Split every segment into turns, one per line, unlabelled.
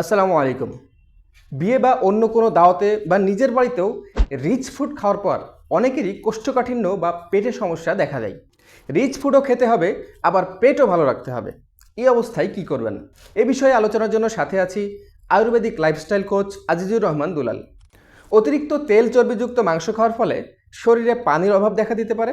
আসসালামু আলাইকুম। বিয়ে বা অন্য কোনো দাওয়াতে বা নিজের বাড়িতেও রিচ ফুড খাওয়ার পর অনেকেরই কোষ্ঠকাঠিন্য বা পেটের সমস্যা দেখা দেয়। রিচ ফুডও খেতে হবে, আবার পেটও ভালো রাখতে হবে। এই অবস্থায় কি করবেন? এ বিষয়ে আলোচনার জন্য সাথে আছি ayurvedic lifestyle coach Azizur Rahman Dulal. অতিরিক্ত তেল চর্বিযুক্ত মাংস খাওয়ার ফলে শরীরে পানির অভাব দেখা দিতে পারে,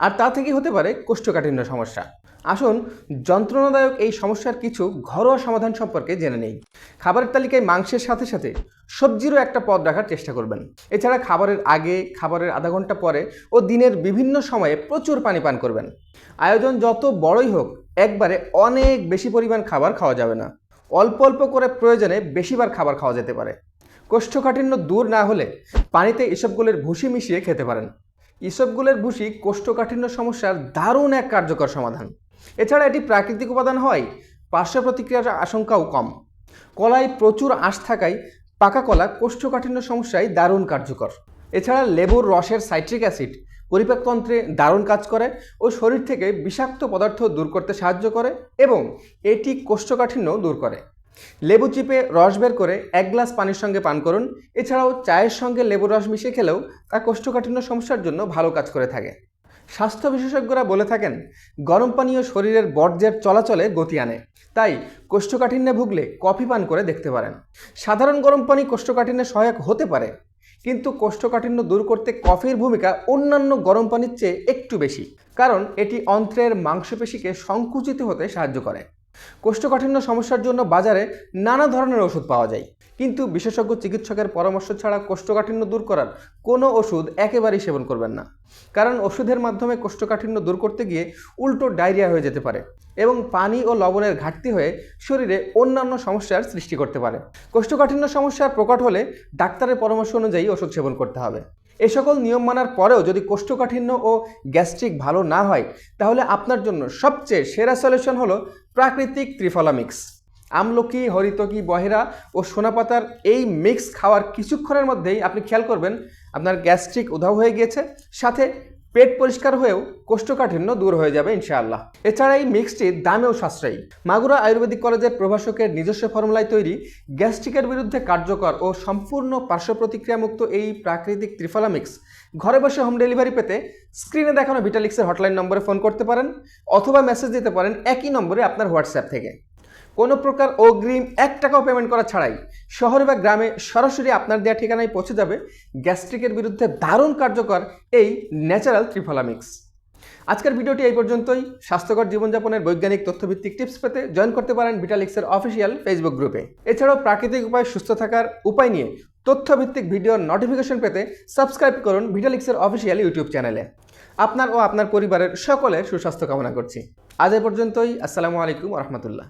আর তা থেকেই হতে পারে কোষ্ঠকাঠিন্য সমস্যা। আসুন, যন্ত্রণাদায়ক এই সমস্যার কিছু ঘরোয়া সমাধান সম্পর্কে জেনে নেই। খাবারের তালিকায় মাংসের সাথে সাথে সবজিরও একটা পদ রাখার চেষ্টা করবেন। এছাড়া খাবারের আগে, খাবারের আধা ঘণ্টা পরে ও দিনের বিভিন্ন সময়ে প্রচুর পানি পান করবেন। আয়োজন যত বড়ই হোক, একবারে অনেক বেশি পরিমাণ খাবার খাওয়া যাবে না। অল্প অল্প করে প্রয়োজনে বেশিবার খাবার খাওয়া যেতে পারে। কোষ্ঠকাঠিন্য দূর না হলে পানিতে ইসবগুলের ভুসি মিশিয়ে খেতে পারেন। ইসবগুলের ভুসি কোষ্ঠকাঠিন্য সমস্যার দারুণ এক কার্যকর সমাধান। এছাড়া এটি প্রাকৃতিক উপাদান হয়, পার্শ্ব প্রতিক্রিয়ার আশঙ্কাও কম। কলায় প্রচুর আঁশ থাকায় পাকা কলা কোষ্ঠকাঠিন্য সমস্যায় দারুণ কার্যকর। এছাড়া লেবুর রসের সাইট্রিক অ্যাসিড পরিপাকতন্ত্রে দারুণ কাজ করে ও শরীর থেকে বিষাক্ত পদার্থ দূর করতে সাহায্য করে এবং এটি কোষ্ঠকাঠিন্য দূর করে। লেবু চিপে রস বের করে এক গ্লাস পানির সঙ্গে পান করুন। এছাড়াও চায়ের সঙ্গে লেবুর রস মিশিয়ে খেলেও তা কোষ্ঠকাঠিন্য সমস্যার জন্য ভালো কাজ করে থাকে। স্বাস্থ্য বিশেষজ্ঞরা বলে থাকেন, গরম পানীয় শরীরের বর্জ্যের চলাচলে গতি আনে। তাই কোষ্ঠকাঠিন্যে ভুগলে কফি পান করে দেখতে পারেন। সাধারণ গরম পানি কোষ্ঠকাঠিন্যে সহায়ক হতে পারে, কিন্তু কোষ্ঠকাঠিন্য দূর করতে কফির ভূমিকা অন্যান্য গরম পানির চেয়ে একটু বেশি, কারণ এটি অন্ত্রের মাংসপেশিকে সংকুচিত হতে সাহায্য করে। কোষ্ঠকাঠিন্য সমস্যার জন্য বাজারে নানা ধরনের ওষুধ পাওয়া যায়। কিন্তু বিশেষজ্ঞ চিকিৎসকের পরামর্শ ছাড়া কোষ্ঠকাঠিন্য দূর করার কোনো ওষুধ একেবারেই সেবন করবেন না। কারণ ওষুধের মাধ্যমে কোষ্ঠকাঠিন্য দূর করতে গিয়ে উল্টো ডায়রিয়া হয়ে যেতে পারে এবং পানি ও লবণের ঘাটতি হয়ে শরীরে অন্যান্য সমস্যার সৃষ্টি করতে পারে। কোষ্ঠকাঠিন্য সমস্যার প্রকট হলে ডাক্তারের পরামর্শ অনুযায়ী ওষুধ সেবন করতে হবে। এ সকল নিয়ম মানার পরেও যদি কোষ্ঠকাঠিন্য ও গ্যাস্ট্রিক ভালো না হয়, তাহলে আপনার জন্য সবচেয়ে সেরা সলিউশন হলো প্রাকৃতিক ত্রিফলা মিক্স। আমলকি, হরিতকি, বহেরা ও সোনাপাতার এই মিক্স খাওয়ার কিছুক্ষণের মধ্যেই আপনি খেয়াল করবেন আপনার গ্যাস্ট্রিক উধাও হয়ে গিয়েছে, সাথে পেট পরিষ্কার হয়েও কোষ্ঠকাঠিন্য দূর হয়ে যাবে ইনশাআল্লাহ। এছাড়া এই মিক্সটি দামেও সাশ্রয়ী। মাগুরা আয়ুর্বেদিক কলেজের প্রভাষকের নিজস্ব ফর্মুলায় তৈরি গ্যাস্ট্রিকের বিরুদ্ধে কার্যকর ও সম্পূর্ণ পার্শ্ব প্রতিক্রিয়ামুক্ত এই প্রাকৃতিক ত্রিফলা মিক্স ঘরে বসে হোম ডেলিভারি পেতে স্ক্রিনে দেখানো ভিটালিক্সের হটলাইন নম্বরে ফোন করতে পারেন অথবা মেসেজ দিতে পারেন একই নম্বরে আপনার হোয়াটসঅ্যাপ থেকে। কোনো প্রকার অগ্রিম এক টাকাও পেমেন্ট করা ছাড়াই শহরে বা গ্রামে সরাসরি আপনার দেওয়া ঠিকানায় পৌঁছে যাবে গ্যাস্ট্রিকের বিরুদ্ধে দারুণ কার্যকর এই ন্যাচারাল ত্রিফলামিক্স আজকের ভিডিওটি এই পর্যন্তই। স্বাস্থ্যকর জীবনযাপনের বৈজ্ঞানিক তথ্যভিত্তিক টিপস পেতে জয়েন করতে পারেন ভিটালিক্সের অফিসিয়াল ফেসবুক গ্রুপে এছাড়াও প্রাকৃতিক উপায়ে, সুস্থ থাকার উপায় নিয়ে তথ্যভিত্তিক ভিডিওর নোটিফিকেশন পেতে সাবস্ক্রাইব করুন ভিটালিক্সের অফিসিয়াল ইউটিউব চ্যানেলে আপনার ও আপনার পরিবারের সকলের সুস্বাস্থ্য কামনা করছি। আজ এ পর্যন্তই। আসসালামু আলাইকুম রহমতুল্লাহ।